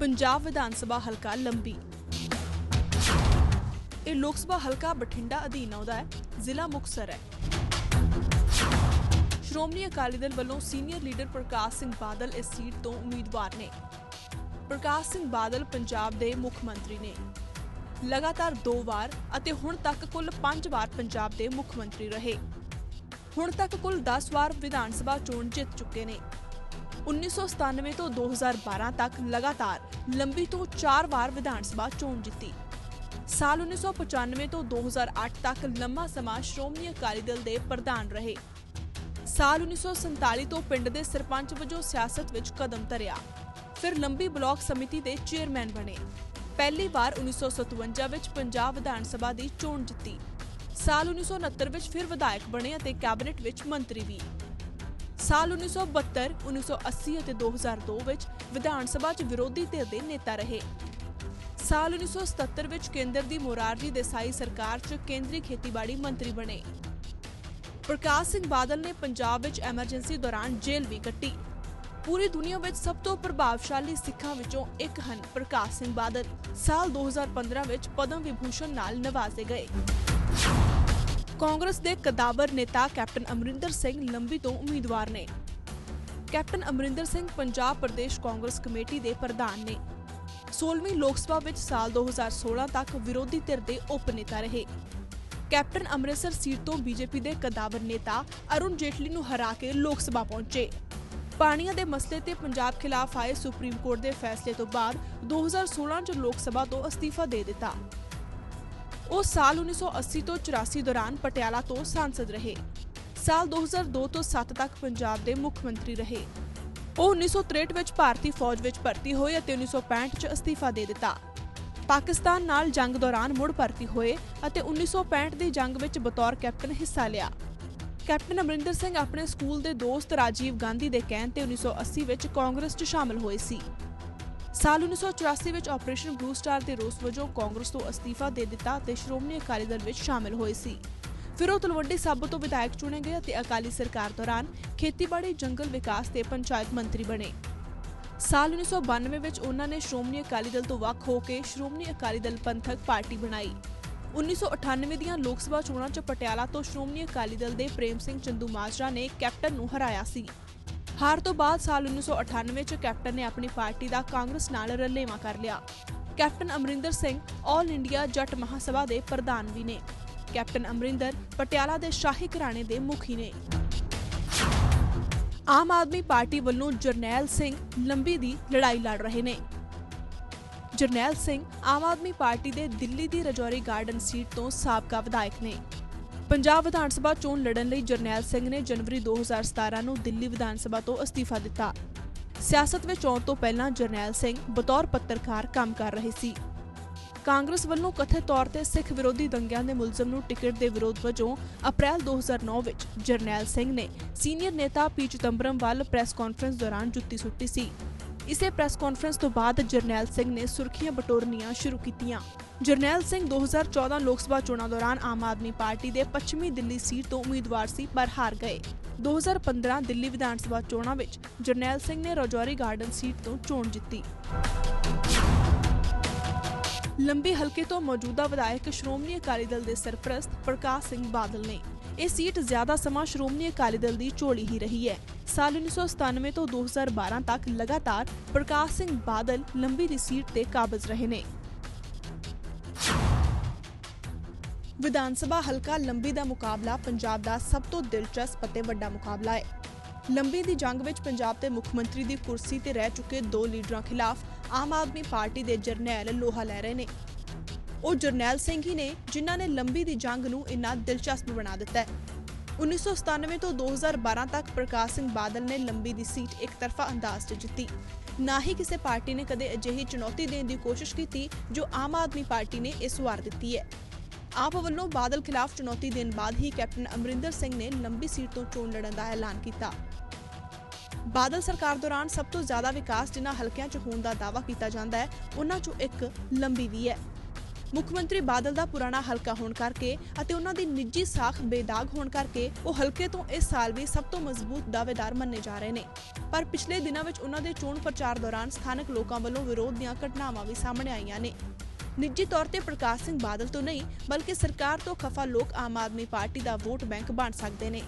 ਪੰਜਾਬ ਵਿਧਾਨ ਸਭਾ ਹਲਕਾ ਲੰਬੀ। ਇਹ ਲੋਕ ਸਭਾ ਹਲਕਾ ਬਠਿੰਡਾ ਅਧੀਨ ਆਉਂਦਾ ਹੈ, ਜ਼ਿਲ੍ਹਾ ਮੁਕਤਸਰ ਹੈ। ਸ਼੍ਰੋਮਣੀ ਅਕਾਲੀ ਦਲ ਵੱਲੋਂ ਸੀਨੀਅਰ ਲੀਡਰ ਪ੍ਰਕਾਸ਼ ਸਿੰਘ ਬਾਦਲ ਇਸ ਸੀਟ ਤੋਂ ਉਮੀਦਵਾਰ ਨੇ। ਪ੍ਰਕਾਸ਼ ਸਿੰਘ ਬਾਦਲ ਪੰਜਾਬ ਦੇ ਮੁੱਖ ਮੰਤਰੀ ਨੇ। ਲਗਾਤਾਰ ਦੋ ਵਾਰ ਅਤੇ ਹੁਣ ਤੱਕ ਕੁੱਲ 5 ਵਾਰ ਪੰਜਾਬ ਦੇ ਮੁੱਖ ਮੰਤਰੀ ਰਹੇ। ਹੁਣ ਤੱਕ ਕੁੱਲ 10 ਵਾਰ ਵਿਧਾਨ ਸਭਾ ਚੋਣ ਜਿੱਤ ਚੁੱਕੇ ਨੇ। 1997 ਤੋਂ 2012 ਤੱਕ ਲਗਾਤਾਰ ਲੰਬੀ ਤੋਂ 4 ਵਾਰ ਵਿਧਾਨ ਸਭਾ ਚੋਣ ਜਿੱਤੀ। ਸਾਲ 1995 ਤੋਂ 2008 ਤੱਕ ਲੰਮਾ ਸਮਾਂ ਸ਼੍ਰੋਮਣੀ ਅਕਾਲੀ ਦਲ ਦੇ ਪ੍ਰਧਾਨ ਰਹੇ। ਸਾਲ 1947 ਤੋਂ ਪਿੰਡ ਦੇ ਸਰਪੰਚ ਵਜੋਂ ਸਿਆਸਤ ਵਿੱਚ ਕਦਮ ਧਰਿਆ। ਫਿਰ ਲੰਬੀ ਬਲਾਕ ਸਮਿਤੀ ਦੇ ਚੇਅਰਮੈਨ ਬਣੇ। ਪਹਿਲੀ ਵਾਰ 1957 ਵਿੱਚ ਪੰਜਾਬ ਵਿਧਾਨ ਸਭਾ ਦੀ ਚੋਣ ਜਿੱਤੀ। ਸਾਲ 1969 ਵਿੱਚ ਫਿਰ ਵਿਧਾਇਕ ਬਣੇ ਅਤੇ ਕੈਬਨਿਟ ਵਿੱਚ ਮੰਤਰੀ ਵੀ। ਸਾਲ 1972, 1980 ਅਤੇ 2002 ਵਿੱਚ ਵਿਧਾਨ ਸਭਾ 'ਚ ਵਿਰੋਧੀ ਧਿਰ ਦੇ ਨੇਤਾ ਰਹੇ। ਸਾਲ 1977 ਵਿੱਚ ਕੇਂਦਰ ਦੀ ਮੋਰਾਰਜੀ ਦੇਸਾਈ ਸਰਕਾਰ 'ਚ ਕੇਂਦਰੀ ਖੇਤੀਬਾੜੀ ਮੰਤਰੀ ਬਣੇ। ਪ੍ਰਕਾਸ਼ ਸਿੰਘ ਬਾਦਲ ਨੇ ਪੰਜਾਬ ਵਿੱਚ ਐਮਰਜੈਂਸੀ ਦੌਰਾਨ ਜੇਲ੍ਹ ਵੀ ਕੱਟੀ। ਪੂਰੀ ਦੁਨੀਆ ਵਿੱਚ ਸਭ ਤੋਂ ਪ੍ਰਭਾਵਸ਼ਾਲੀ ਸਿੱਖਾਂ ਵਿੱਚੋਂ ਇੱਕ ਹਨ ਪ੍ਰਕਾਸ਼ ਸਿੰਘ ਬਾਦਲ। ਸਾਲ 2015 ਵਿੱਚ ਪਦਮ ਵਿਭੂਸ਼ਣ ਨਾਲ ਨਵਾਜ਼ੇ ਗਏ। ਕਾਂਗਰਸ ਦੇ ਕਦਾਵਰ ਨੇਤਾ ਕੈਪਟਨ ਅਮਰਿੰਦਰ ਸਿੰਘ ਲੰਬੀ ਤੋਂ ਉਮੀਦਵਾਰ ਨੇ। ਕੈਪਟਨ ਅਮਰਿੰਦਰ ਸਿੰਘ ਪੰਜਾਬ ਪ੍ਰਦੇਸ਼ ਕਾਂਗਰਸ ਕਮੇਟੀ ਦੇ ਪ੍ਰਧਾਨ ਨੇ। 16ਵੀਂ ਲੋਕ ਸਭਾ ਵਿੱਚ ਸਾਲ 2016 ਤੱਕ ਵਿਰੋਧੀ ਧਿਰ ਦੇ ਉਪ ਨੇਤਾ ਰਹੇ। ਕੈਪਟਨ ਅੰਮ੍ਰਿਤਸਰ ਸੀਟ ਤੋਂ ਬੀਜੇਪੀ ਦੇ ਕਦਾਵਰ ਨੇਤਾ ਅਰੁਣ ਜੇਟਲੀ ਨੂੰ ਹਰਾ ਕੇ ਲੋਕ ਸਭਾ ਪਹੁੰਚੇ। ਪਾਣੀਆਂ ਦੇ ਮਸਲੇ ਤੇ ਪੰਜਾਬ ਖਿਲਾਫ ਆਏ ਸੁਪਰੀਮ ਕੋਰਟ ਦੇ ਫੈਸਲੇ ਤੋਂ ਬਾਅਦ 2016 ਚ ਲੋਕ ਸਭਾ ਤੋਂ ਅਸਤੀਫਾ ਦੇ ਦਿੱਤਾ। ਉਹ ਸਾਲ 1980 ਤੋਂ 84 ਦੌਰਾਨ ਪਟਿਆਲਾ ਤੋਂ ਸਾਂਸਦ ਰਹੇ। ਸਾਲ 2002 ਤੋਂ 7 ਤੱਕ ਪੰਜਾਬ ਦੇ ਮੁੱਖ ਮੰਤਰੀ ਰਹੇ। ਉਹ 1963 ਵਿੱਚ ਭਾਰਤੀ ਫੌਜ ਵਿੱਚ ਭਰਤੀ ਹੋਏ ਅਤੇ 1965 ਚ ਅਸਤੀਫਾ ਦੇ ਦਿੱਤਾ। ਪਾਕਿਸਤਾਨ ਨਾਲ ਜੰਗ ਦੌਰਾਨ ਮੁੜ ਭਰਤੀ ਹੋਏ ਅਤੇ 1965 ਦੀ ਜੰਗ ਵਿੱਚ ਬਤੌਰ ਕੈਪਟਨ ਹਿੱਸਾ ਲਿਆ। ਕੈਪਟਨ ਅਮਰਿੰਦਰ ਸਿੰਘ ਆਪਣੇ ਸਕੂਲ ਦੇ ਦੋਸਤ ਰਾਜੀਵ ਗਾਂਧੀ ਦੇ ਕਹਿਣ ਤੇ 1980 ਵਿੱਚ ਕਾਂਗਰਸ 'ਚ ਸ਼ਾਮਲ ਹੋਏ ਸੀ। ਸਾਲ 1984 ਵਿੱਚ ਆਪਰੇਸ਼ਨ ਬਲੂ ਸਟਾਰ ਦੇ ਰੋਸ ਵਜੋਂ ਕਾਂਗਰਸ ਤੋਂ ਅਸਤੀਫਾ ਦੇ ਦਿੱਤਾ ਤੇ ਸ਼੍ਰੋਮਣੀ ਅਕਾਲੀ ਦਲ ਵਿੱਚ ਸ਼ਾਮਿਲ ਹੋਏ ਸੀ। ਫਿਰ ਉਹ ਤਲਵੰਡੀ ਸਾਬੋ ਤੋਂ ਵਿਧਾਇਕ ਚੁਣੇ ਗਏ ਅਤੇ ਅਕਾਲੀ ਸਰਕਾਰ ਦੌਰਾਨ ਖੇਤੀਬਾੜੀ, ਜੰਗਲ ਵਿਕਾਸ ਤੇ ਪੰਚਾਇਤ ਮੰਤਰੀ ਬਣੇ। ਸਾਲ 1992 ਵਿੱਚ ਉਹਨਾਂ ਨੇ ਸ਼੍ਰੋਮਣੀ ਅਕਾਲੀ ਦਲ ਤੋਂ ਵੱਖ ਹੋ ਕੇ ਸ਼੍ਰੋਮਣੀ ਅਕਾਲੀ ਦਲ ਪੰਥਕ ਪਾਰਟੀ ਬਣਾਈ। 1998 ਦੀਆਂ ਲੋਕ ਸਭਾ ਚੋਣਾਂ 'ਚ ਪਟਿਆਲਾ ਤੋਂ ਸ਼੍ਰੋਮਣੀ ਅਕਾਲੀ ਦਲ ਦੇ ਪ੍ਰੇਮ ਸਿੰਘ ਚੰਦੂ ਮਾਜਰਾ ਨੇ ਕੈਪਟਨ ਨੂੰ ਹਰਾਇਆ ਸੀ। ਹਾਰ ਤੋਂ ਬਾਅਦ ਸਾਲ 1998 'ਚ ਕੈਪਟਨ ਨੇ ਆਪਣੀ ਪਾਰਟੀ ਦਾ ਕਾਂਗਰਸ ਨਾਲ ਰਲੇਵਾਂ ਕਰ ਲਿਆ। Captain Amarinder Singh all India Jat Mahasabha ਦੇ ਪ੍ਰਧਾਨ ਵੀ ਨੇ। ਕੈਪਟਨ ਅਮਰਿੰਦਰ ਪਟਿਆਲਾ ਦੇ ਸ਼ਾਹੀ ਘਰਾਣੇ ਦੇ ਮੁਖੀ ਨੇ। ਆਮ ਆਦਮੀ ਪਾਰਟੀ ਵੱਲੋਂ ਜਰਨੈਲ ਸਿੰਘ ਲੰਬੀ ਦੀ ਲੜਾਈ ਲੜ ਰਹੇ ਨੇ। ਜਰਨੈਲ ਸਿੰਘ ਆਮ ਆਦਮੀ ਪਾਰਟੀ ਦੇ ਦਿੱਲੀ ਦੀ ਰਜੌਰੀ ਗਾਰਡਨ ਸੀਟ ਤੋਂ ਸਾਬਕਾ ਵਿਧਾਇਕ ਨੇ। ਪੰਜਾਬ ਵਿਧਾਨ ਸਭਾ ਚੋਣ ਲੜਨ ਲਈ ਜਰਨੈਲ ਸਿੰਘ ਨੇ ਜਨਵਰੀ 2017 ਨੂੰ ਦਿੱਲੀ ਵਿਧਾਨ ਸਭਾ ਤੋਂ ਅਸਤੀਫਾ ਦਿੱਤਾ। ਸਿਆਸਤ ਵਿੱਚ ਆਉਣ ਤੋਂ ਪਹਿਲਾਂ ਜਰਨੈਲ ਸਿੰਘ ਬਤੌਰ ਪੱਤਰਕਾਰ ਕੰਮ ਕਰ ਰਹੇ ਸੀ। ਕਾਂਗਰਸ ਵੱਲੋਂ ਕਥਿਤ ਤੌਰ ਤੇ ਸਿੱਖ ਵਿਰੋਧੀ ਦੰਗਿਆਂ ਦੇ ਮੁਲਜ਼ਮ ਨੂੰ ਟਿਕਟ ਦੇ ਵਿਰੋਧ ਵਜੋਂ ਅਪ੍ਰੈਲ 2009 ਵਿੱਚ ਜਰਨੈਲ ਸਿੰਘ ਨੇ ਸੀਨੀਅਰ ਨੇਤਾ ਪੀ ਚਿਦੰਬਰਮ ਵੱਲ ਪ੍ਰੈਸ ਕਾਨਫਰੰਸ ਦੌਰਾਨ ਜੁੱਤੀ ਸੁੱਟੀ ਸੀ। ਇਸੇ ਪ੍ਰੈਸ ਕਾਨਫਰੰਸ ਤੋਂ ਬਾਅਦ ਜਰਨੈਲ ਸਿੰਘ ਨੇ ਸੁਰਖੀਆਂ ਬਟੋਰਨੀਆਂ ਸ਼ੁਰੂ ਕੀਤੀਆਂ। ਜਰਨੈਲ ਸਿੰਘ 2014 ਲੋਕ ਸਭਾ ਚੋਣਾਂ ਦੌਰਾਨ ਆਮ ਆਦਮੀ ਪਾਰਟੀ ਦੇ ਪੱਛਮੀ ਦਿੱਲੀ ਸੀਟ ਤੋਂ ਉਮੀਦਵਾਰ ਸੀ ਪਰ ਹਾਰ ਗਏ। 2015 ਦਿੱਲੀ ਵਿਧਾਨ ਸਭਾ ਚੋਣਾਂ ਵਿੱਚ ਜਰਨੈਲ ਸਿੰਘ ਨੇ ਰਜੌਰੀ ਗਾਰਡਨ ਸੀਟ ਤੋਂ ਚੋਣ ਜਿੱਤੀ। ਲੰਬੀ ਹਲਕੇ ਤੋਂ ਮੌਜੂਦਾ ਵਿਧਾਇਕ ਸ਼੍ਰੋਮਣੀ ਅਕਾਲੀ ਦਲ ਦੇ ਸਰਪ੍ਰਸਤ ਪ੍ਰਕਾਸ਼ ਸਿੰਘ ਬਾਦਲ ਨੇ। ਇਹ ਸੀਟ ਜ਼ਿਆਦਾ ਸਮਾਂ ਸ਼੍ਰੋਮਣੀ ਅਕਾਲੀ ਦਲ ਦੀ ਝੋਲੀ ਹੀ ਰਹੀ ਹੈ। ਸਾਲ 1997 ਤੋਂ 2012 ਤੱਕ ਲਗਾਤਾਰ ਪ੍ਰਕਾਸ਼ ਸਿੰਘ ਬਾਦਲ ਲੰਬੀ ਦੀ ਸੀਟ ਤੇ ਕਾਬਜ਼ ਰਹੇ ਨੇ। ਵਿਧਾਨ ਸਭਾ ਹਲਕਾ ਲੰਬੀ ਦਾ ਮੁਕਾਬਲਾ ਪੰਜਾਬ ਦਾ ਸਭ ਤੋਂ ਦਿਲਚਸਪ ਅਤੇ ਵੱਡਾ ਮੁਕਾਬਲਾ ਹੈ। ਲੰਬੀ ਦੀ ਜੰਗ ਵਿੱਚ ਪੰਜਾਬ ਦੇ ਮੁੱਖ ਮੰਤਰੀ ਦੀ ਕੁਰਸੀ ਤੇ ਰਹਿ ਚੁੱਕੇ ਦੋ ਲੀਡਰਾਂ ਖਿਲਾਫ ਆਮ ਆਦਮੀ ਪਾਰਟੀ ਦੇ ਜਰਨੈਲ ਲੋਹਾ ਲੈ ਰਹੇ ਨੇ। ਉਹ ਜਰਨੈਲ ਸਿੰਘ ਹੀ ਨੇ, ਜਿਨ੍ਹਾਂ ਨੇ ਲੰਬੀ ਦੀ ਜੰਗ ਨੂੰ ਇੰਨਾ ਦਿਲਚਸਪ ਬਣਾ ਦਿੱਤਾ ਹੈ। 1997 ਤੋਂ 2012 ਤੱਕ ਪ੍ਰਕਾਸ਼ ਸਿੰਘ ਬਾਦਲ ਨੇ ਲੰਬੀ ਦੀ ਸੀਟ ਇੱਕ ਤਰਫਾ ਅੰਦਾਜ਼ 'ਚ ਜਿੱਤੀ। ਨਾ ਹੀ ਕਿਸੇ ਪਾਰਟੀ ਨੇ ਕਦੇ ਅਜਿਹੀ ਚੁਣੌਤੀ ਦੇਣ ਦੀ ਕੋਸ਼ਿਸ਼ ਕੀਤੀ ਜੋ ਆਮ ਆਦਮੀ ਪਾਰਟੀ ਨੇ ਇਸ ਵਾਰ ਦਿੱਤੀ ਹੈ। ਆਪ ਵੱਲੋਂ ਬਾਦਲ ਖਿਲਾਫ ਚੁਣੌਤੀ ਦੇਣ ਬਾਅਦ ਹੀ ਕੈਪਟਨ ਅਮਰਿੰਦਰ ਸਿੰਘ ਨੇ ਲੰਬੀ ਸੀਟ ਤੋਂ ਚੋਣ ਲੜਨ ਦਾ ਐਲਾਨ ਕੀਤਾ। ਬਾਦਲ ਸਰਕਾਰ ਦੌਰਾਨ ਸਭ ਤੋਂ ਜ਼ਿਆਦਾ ਵਿਕਾਸ ਜਿਨ੍ਹਾਂ ਹਲਕਿਆਂ 'ਚ ਹੋਣ ਦਾ ਦਾਅਵਾ ਕੀਤਾ ਜਾਂਦਾ ਹੈ, ਉਹਨਾਂ 'ਚੋਂ ਇੱਕ ਲੰਬੀ ਵੀ ਹੈ। ਮੁੱਖ ਮੰਤਰੀ ਬਾਦਲ ਦਾ ਪੁਰਾਣਾ ਹਲਕਾ ਹੋਣ ਕਰਕੇ ਅਤੇ ਉਹਨਾਂ ਦੀ ਨਿੱਜੀ ਸਾਖ ਬੇਦਾਗ ਹੋਣ ਕਰਕੇ ਉਹ ਹਲਕੇ ਤੋਂ ਇਸ ਸਾਲ ਵੀ ਸਭ ਤੋਂ ਮਜ਼ਬੂਤ ਦਾਅਵੇਦਾਰ ਮੰਨੇ ਜਾ ਰਹੇ ਨੇ। ਪਰ ਪਿਛਲੇ ਦਿਨਾਂ ਵਿੱਚ ਉਹਨਾਂ ਦੇ ਚੋਣ ਪ੍ਰਚਾਰ ਦੌਰਾਨ ਸਥਾਨਕ ਲੋਕਾਂ ਵੱਲੋਂ ਵਿਰੋਧ ਦੀਆਂ ਘਟਨਾਵਾਂ ਵੀ ਸਾਹਮਣੇ ਆਈਆਂ ਨੇ। ਨਿੱਜੀ ਤੌਰ ਤੇ ਪ੍ਰਕਾਸ਼ ਸਿੰਘ ਬਾਦਲ ਤੋਂ ਨਹੀਂ, ਬਲਕਿ ਸਰਕਾਰ ਤੋਂ ਖਫਾ ਲੋਕ ਆਮ ਆਦਮੀ ਪਾਰਟੀ ਦਾ ਵੋਟ ਬੈਂਕ ਬਣ ਸਕਦੇ ਨੇ।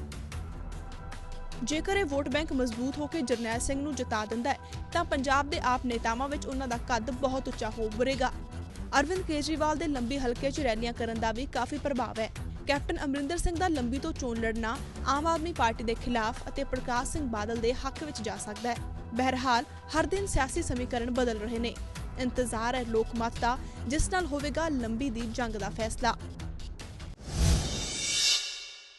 ਜੇਕਰ ਇਹ ਵੋਟ ਬੈਂਕ ਮਜ਼ਬੂਤ ਹੋ ਕੇ ਜਰਨੈਲ ਸਿੰਘ ਨੂੰ ਜਿਤਾ ਦਿੰਦਾ ਹੈ, ਤਾਂ ਪੰਜਾਬ ਦੇ ਆਪ ਨੇਤਾਵਾਂ ਵਿੱਚ ਉਹਨਾਂ ਦਾ ਕੱਦ ਬਹੁਤ ਉੱਚਾ ਹੋ ਉੱਭਰੇਗਾ। ਅਰਵਿੰਦ ਕੇਜਰੀਵਾਲ ਦੇ ਲੰਬੀ ਹਲਕੇ 'ਚ ਰੈਲੀਆਂ ਕਰਨ ਦਾ ਵੀ ਕਾਫੀ ਪ੍ਰਭਾਵ ਹੈ। ਕੈਪਟਨ ਅਮਰਿੰਦਰ ਸਿੰਘ ਦਾ ਲੰਬੀ ਤੋਂ ਚੋਣ ਲੜਨਾ ਆਮ ਆਦਮੀ ਪਾਰਟੀ ਦੇ ਖਿਲਾਫ ਅਤੇ ਪ੍ਰਕਾਸ਼ ਸਿੰਘ ਬਾਦਲ ਦੇ ਹੱਕ ਵਿੱਚ ਜਾ ਸਕਦਾ ਹੈ। ਬਹਰਹਾਲ, ਹਰ ਦਿਨ ਸਿਆਸੀ ਸਮੀਕਰਨ ਬਦਲ ਰਹੇ ਨੇ। ਇੰਤਜ਼ਾਰ ਹੈ ਲੋਕ ਮਤ ਦਾ ਜਿਸ ਨਾਲ ਹੋਵੇਗਾ ਲੰਬੀ ਦੀ ਜੰਗ ਦਾ ਫੈਸਲਾ।